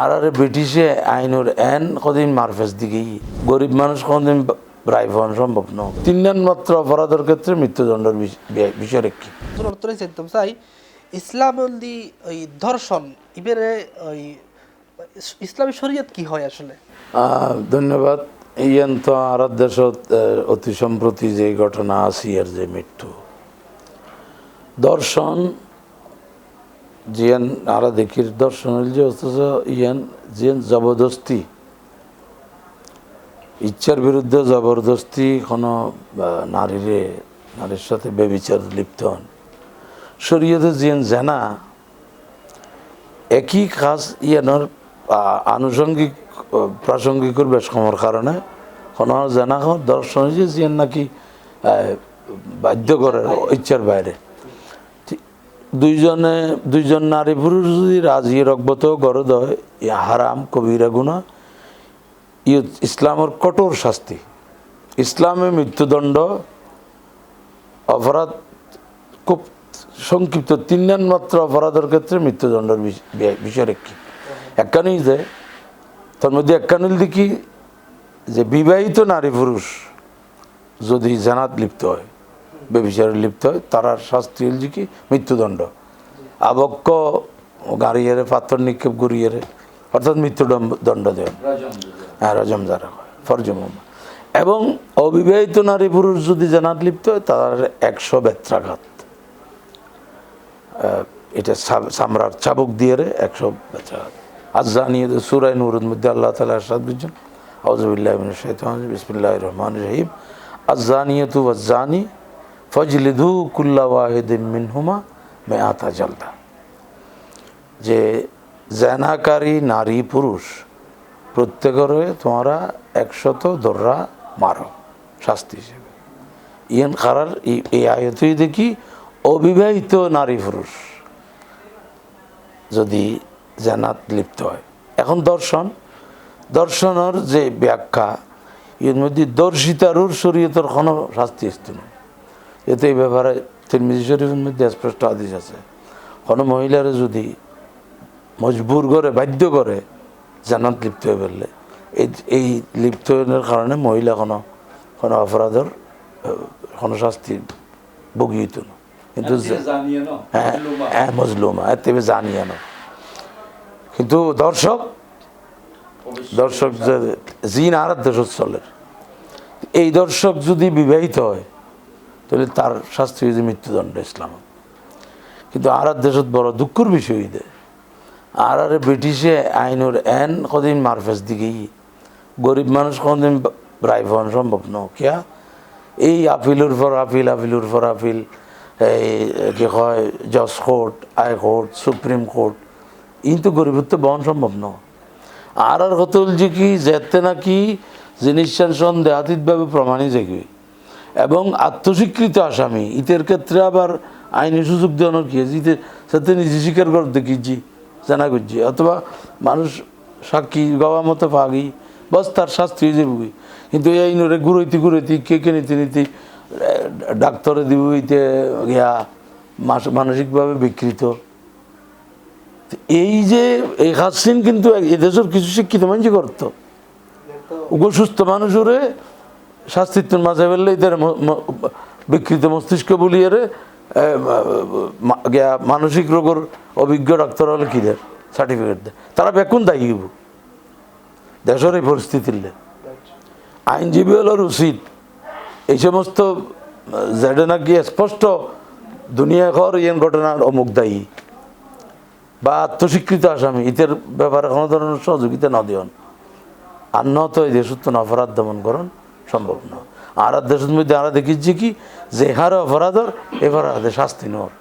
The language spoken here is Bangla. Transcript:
আর আরে ব্রিটিশে আইনুর এন কদিন মারফেস দিকেই। গরিব মানুষ কোনদিন রায় পাওয়া সম্ভব ন তিন মাত্র অপরাধের ক্ষেত্রে মৃত্যুদণ্ডের বিষয় রেখি। চাই ইসলামী ওই ধর্ষণ ইবেরে ওই ইসলামী শরীয়ত কি হয় আসলে? ধন্যবাদ। ইয়ান তো আর দেশত অতি সম্প্রতি যে ঘটনা আছে আর যে মৃত্যু। দর্শন জিয়ান আরা দেখির দর্শন হইল যে অথচ ইয়ান জিয়ান জবরদস্তি। ইচ্ছার বিরুদ্ধে জবরদস্তি কোনো নারীরে নারীর সাথে বেবিচার লিপ্ত হন। শরীয়তে জিয়ান জানা একই কাজ ইয়ানোর আনুষঙ্গিক আহ, প্রাসঙ্গিকর বেশ কমর কারণে কোনো জানা দর্শন যে জিয়ান নাকি বাধ্য করে ইচ্ছার বাইরে। দুইজনে, দুইজন নারী পুরুষ যদি রাজি রকবত গরদ হয়, ইয়া হারাম, কবিরা গুণা ই ইসলামের কঠোর শাস্তি। ইসলামে মৃত্যুদণ্ড, অপরাধ খুব সংক্ষিপ্ত তিন মাত্র অপরাধের ক্ষেত্রে মৃত্যুদণ্ডের বিষয় রেখি। একখানেই যে, তার মধ্যে একখানিল দেখি যে, বিবাহিত নারী পুরুষ যদি জানাত লিপ্ত হয় বেবিচারে লিপ্ত হয় তারার শাস্তি হল কি? মৃত্যুদণ্ড। আবক্ষ গাড়িয়ারে, পাথর নিক্ষেপ গড়িয়ারে, অর্থাৎ মৃত্যুদণ্ড, দণ্ড দেয়। হ্যাঁ রজম যারা ফরজম এবং অবিবাহিত নারী পুরুষ যদি জানাত লিপ্ত হয়, তার একশো বেত্রাঘাত। এটা সামরার চাবুক দিয়ে রে একশো বেত্রাঘাত। আজ জানিয়ে সুরাই নুরুর মধ্যে আল্লাহ তালা আসাদ বুঝছেন আউজবিল্লাহ বিসমিল্লাহ রহমান রহিম। আজানিয়তু আজানি ফজলিদু কুল্লা ওয়াহিদিন মিনহুমা মে আতা জলদা। যে জেনাকারী নারী পুরুষ প্রত্যেকের তোমরা একশত দর্রা মারো, শাস্তি হিসেবে। ইয়ান খারার এই- আয়তই দেখি অবিবাহিত নারী পুরুষ যদি জানাত লিপ্ত হয়। এখন দর্শন, দর্শনের যে ব্যাখ্যা, এর মধ্যে দর্শিতারুর শরীয়তের কোনো শাস্তি আসতো না এতে এই ব্যাপারে তিরমিজি শরীফের মধ্যে স্পষ্ট আদেশ আছে। কোনো মহিলারা যদি মজবুর করে বাধ্য করে জানাত লিপ্ত হয়ে ফেললে এই এই লিপ্ত কারণে মহিলা কোনো কোনো অপরাধের কোনো শাস্তি ভোগী হইত না। কিন্তু হ্যাঁ হ্যাঁ মজলুমা এর থেকে জানিয়ে না কিন্তু দর্শক দর্শক যে জিন আর দেশ চলের এই দর্শক যদি বিবাহিত হয় তাহলে তার শাস্তি হয়েছে মৃত্যুদণ্ড ইসলাম। কিন্তু আর দেশত বড় দুঃখর বিষয় দে আর আরে ব্রিটিশে আইনুর এন কদিন মারফেস দিকেই গরিব মানুষ কোনদিন রায় পাওয়া সম্ভব ন কিয়া? এই আপিলের পর আপিল, আপিলের পর আপিল। এই কি কয়? জজ court, high court, supreme court. In তো গরিবত্ব বহন সম্ভব ন আর আর কত যে কি, যেতে নাকি জিনিস সন্দেহাতীতভাবে প্রমাণই যাবে এবং আত্মস্বীকৃত আসামি। ইতের ক্ষেত্রে আবার আইনি সুযোগ দেওয়ানোর কি আছে ইতে সাথে নিজে স্বীকার করে দেখিছি জানা করছি অথবা মানুষ সাক্ষী গাওয়া মতো পাগি বস তার শাস্তি হয়ে যাবে। কিন্তু এই আইনরে ঘুরইতে ঘুরইতে কে কে নিতে নিতে ডাক্তারে দিব ইতে মাস- মানসিকভাবে বিকৃত। এই যে এই হাসিন কিন্তু এদেশের কিছু শিক্ষিত মানুষ করতো। সুস্থ মানুষরে শাস্তিত্বের মাঝে ফেললে এদের বিকৃত মস্তিষ্ক বলিয়ে মানসিক রোগের অভিজ্ঞ ডাক্তার হলে কি দেয়? সার্টিফিকেট দেয়। তারা বেকুন দায়ী হইব। দেশের এই পরিস্থিতির। আইনজীবী হলোর উচিত। এই সমস্ত যেটা নাকি স্পষ্ট দুনিয়া ঘর ইয়েন ঘটনার অমুক দায়ী। বা আত্মস্বীকৃত আসামি, ইতের ব্যাপারে কোনো ধরনের সহযোগিতা না দিয়ন। আর ন তো এই দেশত না অপরাধ দমন করণ সম্ভব না। আর দেশের মধ্যে আমরা দেখিছি কি? যে হার অপরাধর এবার শাস্তি নেওয়ার।